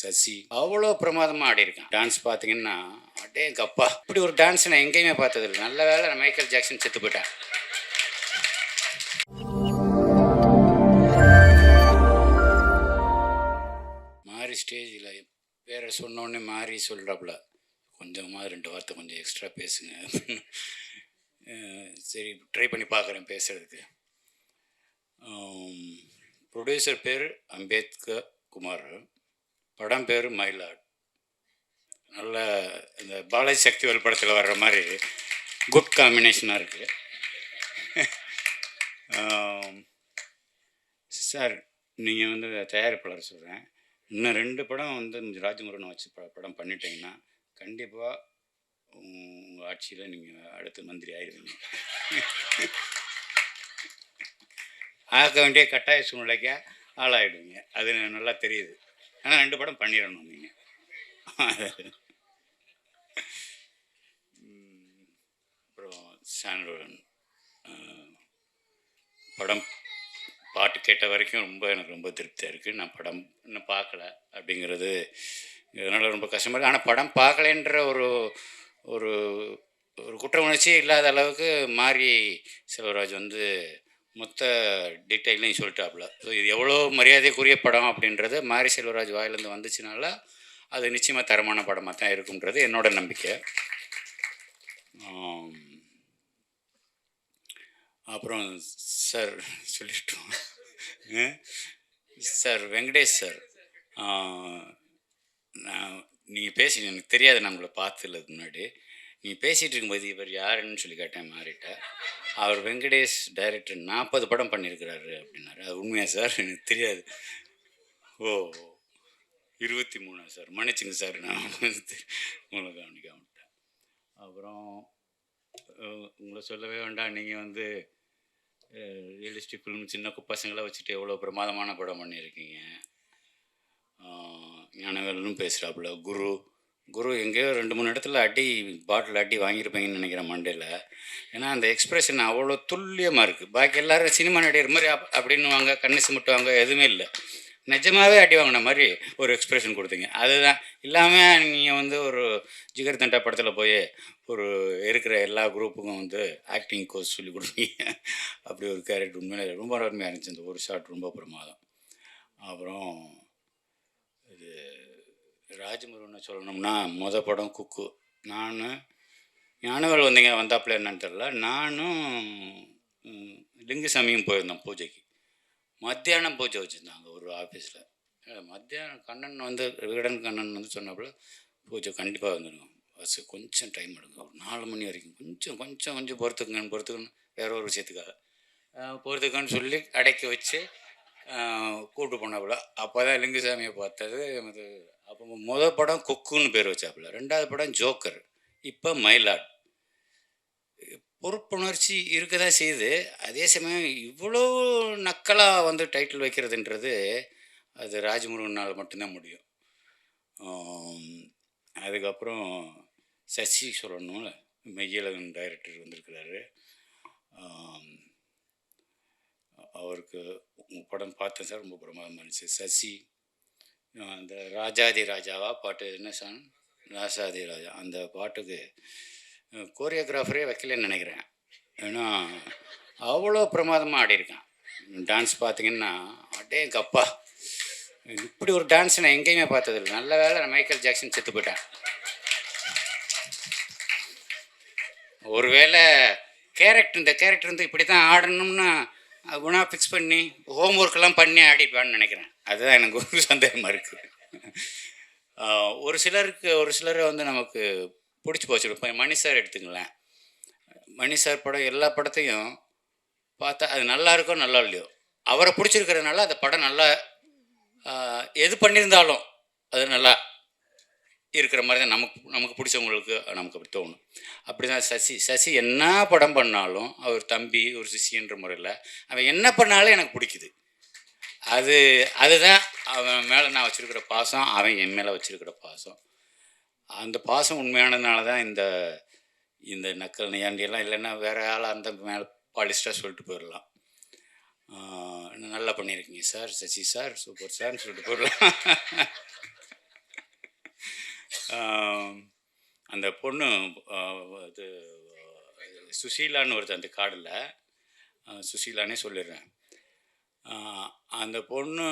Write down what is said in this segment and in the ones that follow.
சசி அவ்வளோ பிரமாதமாக ஆடியிருக்கான். டான்ஸ் பார்த்தீங்கன்னா அடே கப்பா இப்படி ஒரு டான்ஸ் நான் எங்கேயுமே பார்த்ததில்ல. நல்ல வேலை நான் மைக்கேல் ஜாக்சன் செத்து போயிட்டேன். மாறி ஸ்டேஜில் பேரை சொன்னோடனே மாறி சொல்கிறாப்புல கொஞ்சமாக ரெண்டு வார்த்தை கொஞ்சம் எக்ஸ்ட்ரா பேசுங்க. சரி ட்ரை பண்ணி பார்க்குறேன் பேசுகிறதுக்கு ப்ரொடியூசர் பேர் அம்பேத்கர் குமார். படம் பேர் மயிலாட் நல்ல இந்த பாலாஜி சக்திவேல் படத்தில் வர்ற மாதிரி குட் காம்பினேஷனாக இருக்குது சார் நீங்கள் வந்து தயாரிப்பாளர் சொல்கிறேன் இன்னும் ரெண்டு படம் வந்து ராஜமுருகனை வச்சு ப படம் பண்ணிட்டீங்கன்னா கண்டிப்பாக உங்கள் ஆட்சியில் நீங்கள் அடுத்து மந்திரி ஆயிடுவீங்க ஆக வேண்டிய கட்டாய சூழ்நிலைக்கு ஆளாயிடுவீங்க. அது நல்லா தெரியுது. ஆனால் ரெண்டு படம் பண்ணிடணும் நீங்கள் அப்புறம் சாண்டன் படம் பாட்டு கேட்ட வரைக்கும் ரொம்ப எனக்கு ரொம்ப திருப்தியாக இருக்குது நான் படம் இன்னும் பார்க்கல அப்படிங்கிறது இதனால் ரொம்ப கஷ்டமாக இருக்குது ஆனால் படம் பார்க்கலன்ற ஒரு ஒரு ஒரு குற்ற உணர்ச்சியே இல்லாத அளவுக்கு மாறி செல்வராஜ் வந்து மொத்த டீட்டெயிலையும் சொல்லிட்டாப்புல. ஸோ இது எவ்வளோ மரியாதைக்குரிய படம் அப்படின்றது மாரி செல்வராஜ் வாயிலேருந்து வந்துச்சுனால அது நிச்சயமாக தரமான படமாக தான் இருக்குன்றது என்னோட நம்பிக்கை. அப்புறம் சார் சொல்லிட்டோம் சார் வெங்கடேஷ் சார். நான் நீங்கள் பேசி எனக்கு தெரியாது நான் உங்களை பார்த்ததில்ல முன்னாடி. நீங்கள் பேசிகிட்டு இருக்கும்போது இவர் யாருன்னு சொல்லி கேட்டேன் மாறிட்டேன் அவர் வெங்கடேஷ் டைரக்டர் நாற்பது படம் பண்ணியிருக்கிறாரு அப்படின்னாரு. அது உண்மையா சார்? எனக்கு தெரியாது. ஓ இருபத்தி மூணா சார்? மன்னிச்சுங்க சார் நான் உங்களை கவனிக்க மாட்டேன் அப்புறம் உங்களை சொல்லவே வேண்டாம். நீங்கள் வந்து ரியலிஸ்டிக் ஃபிலிம் சின்ன கு- பசங்களை வச்சுட்டு எவ்வளோ பிரமாதமான படம் பண்ணியிருக்கீங்க. ஞானவேலனும் பேசுகிறாப்புல குரு குரு எங்கேயோ ரெண்டு மூணு இடத்துல அடி பாட்டில் அடி வாங்கியிருப்பீங்கன்னு நினைக்கிறேன் மண்டேல ஏன்னா அந்த எக்ஸ்பிரஷன் அவ்வளோ துல்லியமாக இருக்குது பாக்கி எல்லோரும் சினிமா நடிகர் மாதிரி அப் அப்படின்னுவாங்க கண்ணு சிமிட்டுவாங்க எதுவுமே இல்லை. நிஜமாகவே அடி வாங்கின மாதிரி ஒரு எக்ஸ்பிரஷன் கொடுத்தீங்க. அதுதான். இல்லாமல் நீங்கள் வந்து ஒரு ஜிகர் தண்டா படத்தில் போய் ஒரு இருக்கிற எல்லா குரூப்புக்கும் வந்து ஆக்டிங் கோர்ஸ் சொல்லி கொடுத்தீங்க அப்படி ஒரு கேரக்டர் உண்மையிலே ரொம்ப அருமையாக இருந்துச்சு. அந்த ஒரு ஷாட் ரொம்ப பிரமாதம். அப்புறம் இது ராஜமுருகனை சொல்லணும்னா மொத படம் குக்கு. நான் ஞானவேல் வந்தீங்க வந்தாப்புல என்னன்னு தெரில நானும் லிங்குசாமியும் போயிருந்தோம் பூஜைக்கு. மத்தியானம் பூஜை வச்சுருந்தாங்க ஒரு ஆஃபீஸில் மத்தியானம் கண்ணன் வந்து விகடன் கண்ணன் வந்து சொன்னாப்புல பூஜை கண்டிப்பாக வந்துடுங்க பஸ் கொஞ்சம் டைம் எடுங்க. ஒரு நாலு மணி வரைக்கும். கொஞ்சம் கொஞ்சம் கொஞ்சம் பொறுத்துக்குங்கன்னு பொறுத்துக்கணும் வேற ஒரு விஷயத்துக்காக. பொறுத்துக்கன்னு சொல்லி அடக்கி வச்சு கூப்பிட்டு போனாப்புல. அப்போ தான் லிங்குசாமியை பார்த்தது அது அப்போ முதல் படம் குக்குன்னு பேர் வச்சாப்புல. ரெண்டாவது படம் ஜோக்கர். இப்போ மயிலாட். பொறுப்புணர்ச்சி இருக்க தான் செய்யுது. அதே சமயம் இவ்வளோ நக்கலாக வந்து டைட்டில் வைக்கிறதுன்றது அது ராஜமுருகனால் மட்டும்தான் முடியும். அதுக்கப்புறம் சசி சொல்லணும்ல. மெய்யழகன் டைரக்டர் வந்திருக்கிறாரு. அவருக்கு உங்கள் படம் பார்த்தேன் சார். ரொம்ப பிரமாதமாக இருந்துச்சு. சசி அந்த ராஜாதி ராஜாவா பாட்டு என்ன சாங்? ராசாதி ராஜா. அந்த பாட்டுக்கு கோரியோகிராஃபரே வைக்கலன்னு நினைக்கிறேன். ஏன்னா அவ்வளோ பிரமாதமாக ஆடியிருக்கான். டான்ஸ் பார்த்தீங்கன்னா அடே கப்பா இப்படி ஒரு டான்ஸ் நான் எங்கேயுமே பார்த்ததில்ல. நல்ல வேலை நான் மைக்கேல் ஜாக்சன் செத்து போயிட்டேன். ஒருவேளை கேரக்டர் இந்த கேரக்டர் வந்து இப்படி தான் ஆடணும்னா குணா ஃபிக்ஸ் பண்ணி ஹோம் ஒர்க்கெல்லாம் பண்ணி ஆடிப்பான்னு நினைக்கிறேன். அதுதான் எனக்கு ஒரு சந்தேகமாக இருக்குது ஒரு சிலருக்கு ஒரு சிலரை வந்து நமக்கு பிடிச்சி போச்சு. இப்போ மணி சார் எடுத்துங்களேன். மணி சார் படம் எல்லா படத்தையும் பார்த்தா அது நல்லா இருக்கோ நல்லா இல்லையோ அவரை பிடிச்சிருக்கிறதுனால அந்த படம் நல்லா எது பண்ணியிருந்தாலும் அது நல்லா இருக்கிற மாதிரி தான் நமக்கு நமக்கு பிடிச்சவங்களுக்கு நமக்கு அப்படி தோணும். அப்படி தான் சசி சசி என்ன படம் பண்ணாலும் அவர் தம்பி ஒரு சிஷின்ற முறையில் அவன் என்ன பண்ணாலும் எனக்கு பிடிக்குது. அது அதுதான் அவன் மேலே நான் வச்சுருக்கிற பாசம் அவன் என் மேலே வச்சுருக்கிற பாசம். அந்த பாசம் உண்மையானதுனால தான் இந்த இந்த நக்கல் நையாண்டியெல்லாம் இல்லைன்னா வேறு ஆளாக அந்த மேலே பாலிஸ்டாக சொல்லிட்டு போயிடலாம் நல்லா பண்ணியிருக்கீங்க சார்? சசி சார் சூப்பர் சார்னு சொல்லிட்டு போயிடலாம் அந்த பொண்ணு இது சுசீலான்னு ஒருத்தர் அந்த காடில். சுசீலானே சொல்லிடுறேன். அந்த பொண்ணு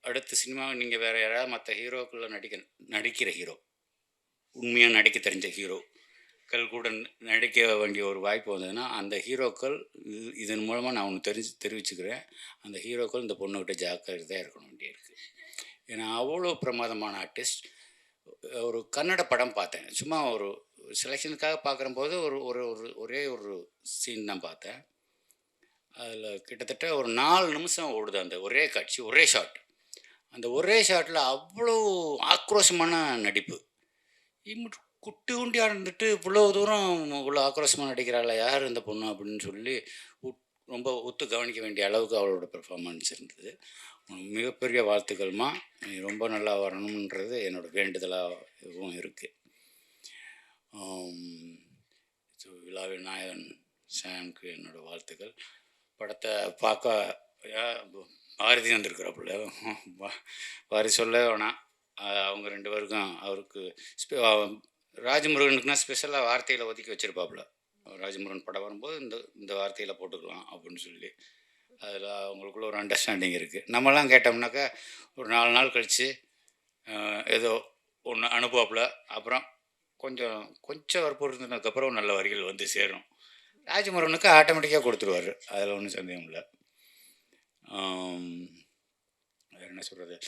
அடுத்த சினிமா நீங்கள் வேறு யாராவது மற்ற ஹீரோக்குள்ளே நடிக்க நடிக்கிற ஹீரோ உண்மையாக நடிக்க தெரிஞ்ச ஹீரோக்கள் கூட நடிக்க வேண்டிய ஒரு வாய்ப்பு வந்ததுன்னா அந்த ஹீரோக்கள் இது- இதன் மூலமாக நான் ஒன்று தெரிஞ்சு தெரிவிச்சுக்கிறேன். அந்த ஹீரோக்கள் இந்த பொண்ணுக்கிட்ட ஜாக்கிரதையாக இருக்கணும் வேண்டியிருக்கு. ஏன்னா அவ்வளோ பிரமாதமான ஆர்டிஸ்ட் ஒரு கன்னட படம் பார்த்தேன். சும்மா ஒரு செலெக்ஷனுக்காக பார்க்குறம்போது ஒரு ஒரு ஒரு ஒரே ஒரு சீன் தான் பார்த்தேன். அதில் கிட்டத்தட்ட ஒரு நாலு நிமிஷம் ஓடுது அந்த ஒரே காட்சி ஒரே ஷாட் அந்த ஒரே ஷாட்டில் அவ்வளோ ஆக்ரோஷமான நடிப்பு. இம்மிட்டு குட்டி குண்டி இருந்துட்டு இவ்வளோ தூரம் இவ்வளோ ஆக்ரோஷமாக நடிக்கிறாள் யார் இந்த பொண்ணு அப்படின்னு சொல்லி உட்- ரொம்ப ஒத்து கவனிக்க வேண்டிய அளவுக்கு அவளோட பெர்ஃபார்மன்ஸ் இருந்தது. மிகப்பெரிய வாழ்த்துக்கள்மா. நீ ரொம்ப நல்லா வரணுன்றது என்னோட வேண்டுதலாகவும் இருக்குது ஸோ விழாவின் நாயகன் சாம்க்கு என்னோடய வாழ்த்துக்கள். படத்தை பார்க்க பாரதி வந்திருக்கிறாப்புல. பாரதி சொல்ல வேணாம். அவங்க ரெண்டு பேருக்கும் அவருக்கு ராஜமுருகனுக்குனா ஸ்பெஷலாக வார்த்தையில் ஒதுக்கி வச்சுருப்பாப்புல. ராஜமுருகன் படம் வரும்போது இந்த இந்த வார்த்தையில் போட்டுக்கலாம் அப்படின்னு சொல்லி. அதில் அவங்களுக்குள்ள ஒரு அண்டர்ஸ்டாண்டிங் இருக்குது நம்மலாம் கேட்டோம்னாக்கா ஒரு நாலு நாள் கழித்து ஏதோ ஒன்று அனுப்புவாப்பில். அப்புறம் கொஞ்சம் கொஞ்சம் வற்புறுத்தினதுக்கப்புறம் நல்ல வரிகள் வந்து சேரும். ராஜமுருகனுக்கு ஆட்டோமேட்டிக்காக கொடுத்துருவாரு. அதில் ஒன்றும் சந்தேகம் இல்லை. வேறு என்ன சொல்கிறது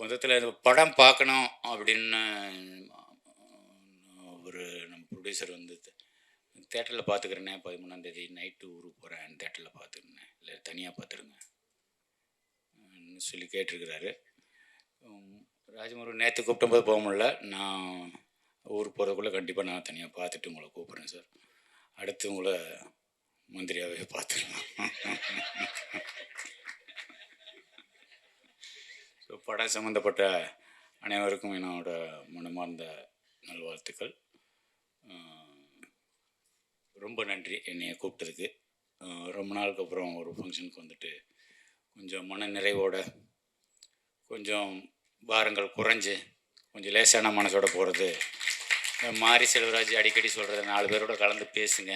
மொத்தத்தில் இந்த படம் பார்க்கணும் அப்படின்னு ஒரு நம்ம ப்ரொடியூசர் வந்து தேட்டரில் பார்த்துக்கிறேன்னே பதிமூணாந்தேதி நைட்டு ஊருக்கு போகிறேன் தேட்டரில் பார்த்துக்கிறேன். இல்லை தனியாக பார்த்துருங்க சொல்லி கேட்டிருக்கிறாரு. உம், ராஜமுருகன் நேற்று கூப்பிடும்போது போக முடியல. நான் ஊருக்கு போகிறதுக்குள்ளே கண்டிப்பாக நான் தனியாக பார்த்துட்டு உங்களை கூப்பிட்றேன் சார். அடுத்து உங்களை மந்திரியாகவே பார்த்துடலாம். ஸோ படம் சம்மந்தப்பட்ட அனைவருக்கும் என்னோட மனமார்ந்த நல்வாழ்த்துக்கள். ரொம்ப நன்றி என்னையை கூப்பிட்டதுக்கு. ரொம்ப நாளுக்கு அப்புறம் ஒரு ஃபங்க்ஷனுக்கு வந்துட்டு கொஞ்சம் மன நிறைவோட கொஞ்சம் பாரங்கள் குறைஞ்சு கொஞ்சம் லேசான மனசோட போகிறது மாரி செல்வராஜ் அடிக்கடி சொல்கிறத நாலு பேரோட கலந்து பேசுங்க.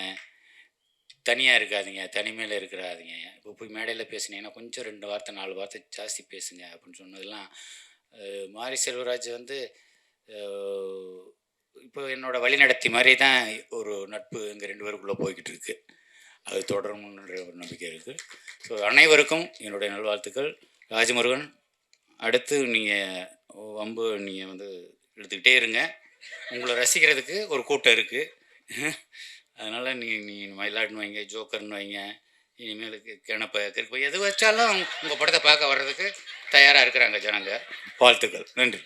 தனியாக இருக்காதீங்க தனிமையில் இருக்கிறாதீங்க. இப்போ போய் மேடையில் பேசுனீங்கன்னா கொஞ்சம் ரெண்டு வார்த்தை நாலு வார்த்தை ஜாஸ்தி பேசுங்க அப்படின்னு சொன்னதெல்லாம் மாரி செல்வராஜ் வந்து இப்போ என்னோட வழிநடத்தி மாதிரி தான் ஒரு நட்பு எங்கள் ரெண்டு பேருக்குள்ளே போய்கிட்டு இருக்குது அது தொடரும்ன்ற ஒரு நம்பிக்கை இருக்குது ஸோ அனைவருக்கும் என்னுடைய நல்வாழ்த்துக்கள். ராஜமுருகன் அடுத்து நீங்கள் வம்பு நீங்கள் வந்து எடுத்துக்கிட்டே இருங்க. உங்களை ரசிக்கிறதுக்கு ஒரு கூட்டம் இருக்குது அதனால் நீங்கள் நீ மயிலாடுன்னு வைங்க ஜோக்கர்னு வைங்க இனிமேலுக்கு கிணப்பை போய் எது வச்சாலும் உங்கள் படத்தை பார்க்க வர்றதுக்கு தயாராக இருக்கிறாங்க ஜனங்க. வாழ்த்துக்கள். நன்றி.